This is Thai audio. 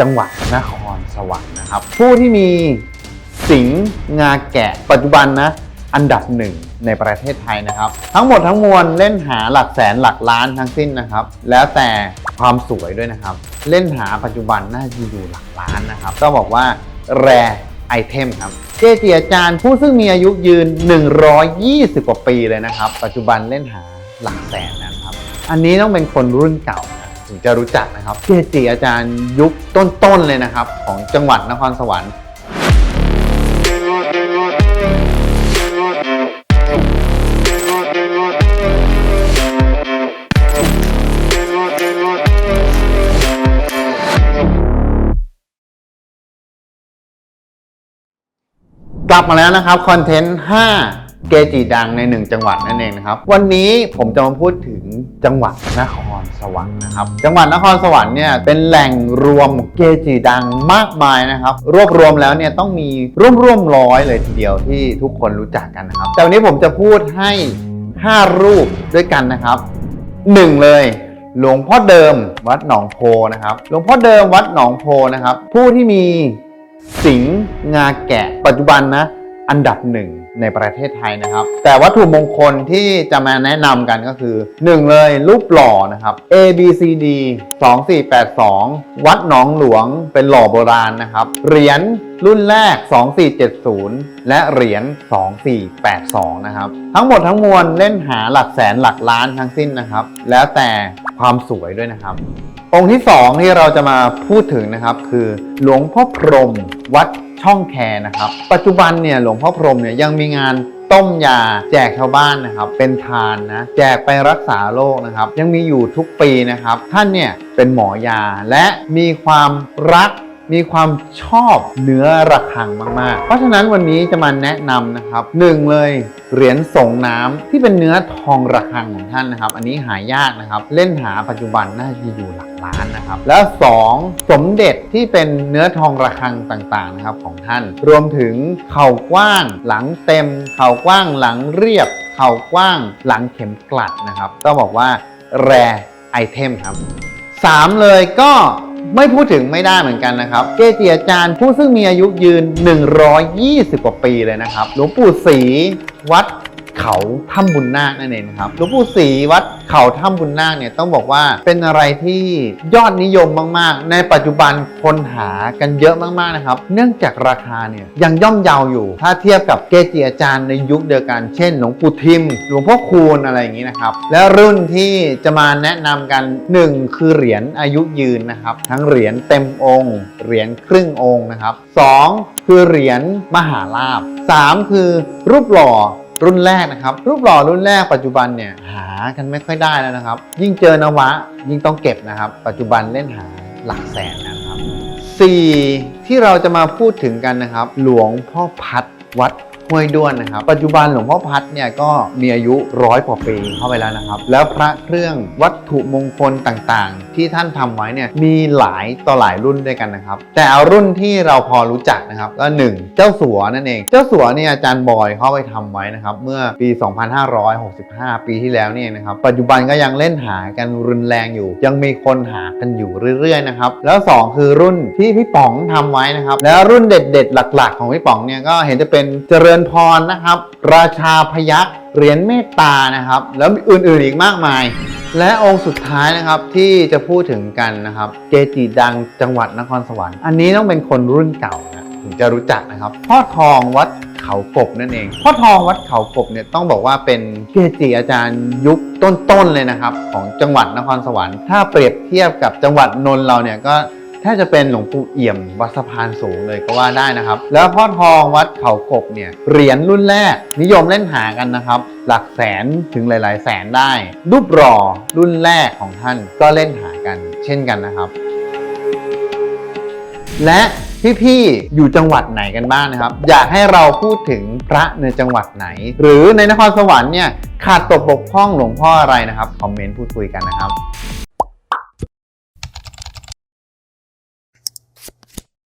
จังหวัดนครสวรรค์นะครับ ผู้ที่มีสิงห์งาแกะปัจจุบันนะ อันดับหนึ่งในประเทศไทยนะครับ ทั้งหมดทั้งมวลเล่นหาหลักแสนหลักล้านทั้งสิ้นนะครับ แล้วแต่ความสวยด้วยนะครับ เล่นหาปัจจุบันน่าจะอยู่หลักล้านนะครับก็บอกว่าแรไอเทมครับเกจิอาจารย์ผู้ซึ่งมีอายุยืน 120 กว่าปีเลยนะครับ ปัจจุบันเล่นหาหลักแสนนะครับ อันนี้ต้องเป็นคนรุ่นเก่า ถึงจะรู้จักนะครับเกจิอาจารย์ยุคต้นๆเลยนะครับ ของจังหวัดนครสวรรค์กลับมาแล้วนะครับคอนเทนต์ 5 เกจิดังใน1จังหวัดนั่นเองนะครับ วันนี้ผมจะมาพูดถึงจังหวัดนครสวรรค์นะครับ จังหวัดนครสวรรค์เนี่ยเป็นแหล่งรวมเกจิดังมากมายนะครับ รวบรวมแล้วเนี่ยต้องมีร่วมร่วมร้อยเลยทีเดียวที่ทุกคนรู้จักกันนะครับ แต่วันนี้ผมจะพูดให้ 5 รูปด้วยกันนะครับ 1 เลยหลวงพ่อเดิมวัดหนองโพนะครับ หลวงพ่อเดิมวัดหนองโพนะครับ ผู้ที่มีสิงห์งาแกะปัจจุบันนะอันดับหนึ่ง ในประเทศไทยนะครับ แต่วัตถุมงคลที่จะมาแนะนำกันก็คือ 1 เลยรูปหล่อนะครับ A B C D 2482 วัดหนองหลวงเป็นหล่อโบราณนะครับ เหรียญรุ่นแรก 2470 และเหรียญ 2482 นะครับ ทั้งหมดทั้งมวลเล่นหาหลักแสนหลักล้านทั้งสิ้นนะครับ แล้วแต่ความสวยด้วยนะครับ องค์ที่สองที่เราจะมาพูดถึงนะครับ คือหลวงพ่อพรหมวัด ช่องแคนะครับ ปัจจุบันเนี่ยหลวงพ่อพรหมเนี่ยยังมีงานต้มยาแจกชาวบ้านนะครับ เป็นทานนะแจกไปรักษาโรคนะครับ ยังมีอยู่ทุกปีนะครับ ท่านเนี่ยเป็นหมอยาและมีความรัก มีความชอบเนื้อระฆังมาก ๆ เพราะฉะนั้นวันนี้จะมาแนะนำนะครับหนึ่งเลยเหรียญส่งน้ำที่เป็นเนื้อทองระฆังของท่านนะครับ อันนี้หายากนะครับ เล่นหาปัจจุบันน่าจะอยู่หลักล้านนะครับ แล้วสองสมเด็จที่เป็นเนื้อทองระฆังต่างๆนะครับของท่าน รวมถึงเข่ากว้างหลังเต็ม เข่ากว้างหลังเรียบ เข่ากว้างหลังเข็มกลัดนะครับต้องบอกว่าแรไอเทมครับสามเลยก็ ไม่พูดถึงไม่ได้เหมือนกันนะครับ เกจิอาจารย์ผู้ซึ่งมีอายุยืน 120 กว่าปีเลยนะครับ หลวงปู่ศรีวัด เขาถ้ำบุญนาคนั่นเองนะครับหลวงปู่ศรีวัดเขาถ้ำบุญนาคเนี่ยต้องบอกว่าเป็นอะไรที่ยอดนิยมมากๆ ในปัจจุบันคนหากันเยอะมากๆนะครับ เนื่องจากราคาเนี่ยยังย่อมเยาวอยู่ ถ้าเทียบกับเกจิอาจารย์ในยุคเดียวกัน เช่นหลวงปู่ทิม หลวงพ่อคูณอะไรอย่างนี้นะครับ และรุ่นที่จะมาแนะนำกัน 1 คือเหรียญอายุยืนนะครับ ทั้งเหรียญเต็มองค์ เหรียญครึ่งองค์นะครับ 2 คือเหรียญมหาลาภ 3 คือรูปหล่อ รุ่นแรกนะครับ รูปหล่อรุ่นแรกปัจจุบันเนี่ยหากันไม่ค่อยได้แล้วนะครับ ยิ่งเจอนวะยิ่งต้องเก็บนะครับ ปัจจุบันเล่นหาหลักแสนนะครับ 4 ที่เราจะมาพูดถึงกันนะครับ หลวงพ่อพัดวัด ห้วยด้วนนะครับ ปัจจุบันหลวงพ่อพัดเนี่ยก็มีอายุร้อยกว่าปีเข้าไปแล้วนะครับ แล้วพระเครื่องวัตถุมงคลต่างๆ ที่ท่านทำไว้เนี่ยมีหลายต่อหลายรุ่นด้วยกันนะครับ แต่เอารุ่นที่เราพอรู้จักนะครับก็1เจ้าสัวนั่นเอง เจ้าสัวเนี่ยอาจารย์บอยเข้าไปทำไว้นะครับเมื่อปี 2565 ปีที่แล้วเนี่ยนะครับ ปัจจุบันก็ยังเล่นหากันรุนแรงอยู่ ยังมีคนหากันอยู่เรื่อยๆนะครับแล้ว 2 คือรุ่นที่พี่ป๋องทำไว้นะครับแล้วรุ่นเด็ด ๆ หลัก ๆ ของพี่ป๋องเนี่ยก็เห็นจะเป็นเจริญพรนะครับ ราชาพยัคฆ์เหรียญเมตตานะครับ แล้วอื่นๆอีกมากมาย และองค์สุดท้ายนะครับที่จะพูดถึงกันนะครับ เกจิดังจังหวัดนครสวรรค์อันนี้ต้องเป็นคนรุ่นเก่านะถึงจะรู้จักนะครับพ่อทองวัดเขากบนั่นเองพ่อทองวัดเขากบเนี่ยต้องบอกว่าเป็นเกจิอาจารย์ยุคต้นๆเลยนะครับ ของจังหวัดนครสวรรค์ ถ้าเปรียบเทียบกับจังหวัดนนท์เราเนี่ยก็ แทบจะเป็นหลวงปู่เอี่ยมวัดสะพานสูงเลยก็ว่าได้นะครับ แล้วพ่อทองวัดเขากบเนี่ยเหรียญรุ่นแรก นิยมเล่นหากันนะครับ หลักแสนถึงหลาย ๆ แสนได้ รูปรอรุ่นแรกของท่านก็เล่นหากัน เช่นกันนะครับ และพี่ๆ อยู่จังหวัดไหนกันบ้างนะครับ อยากให้เราพูดถึงพระในจังหวัดไหน หรือในนครสวรรค์เนี่ยขาดตกบกพร่องหลวงพ่ออะไรนะครับ คอมเมนต์พูดคุยกันนะครับ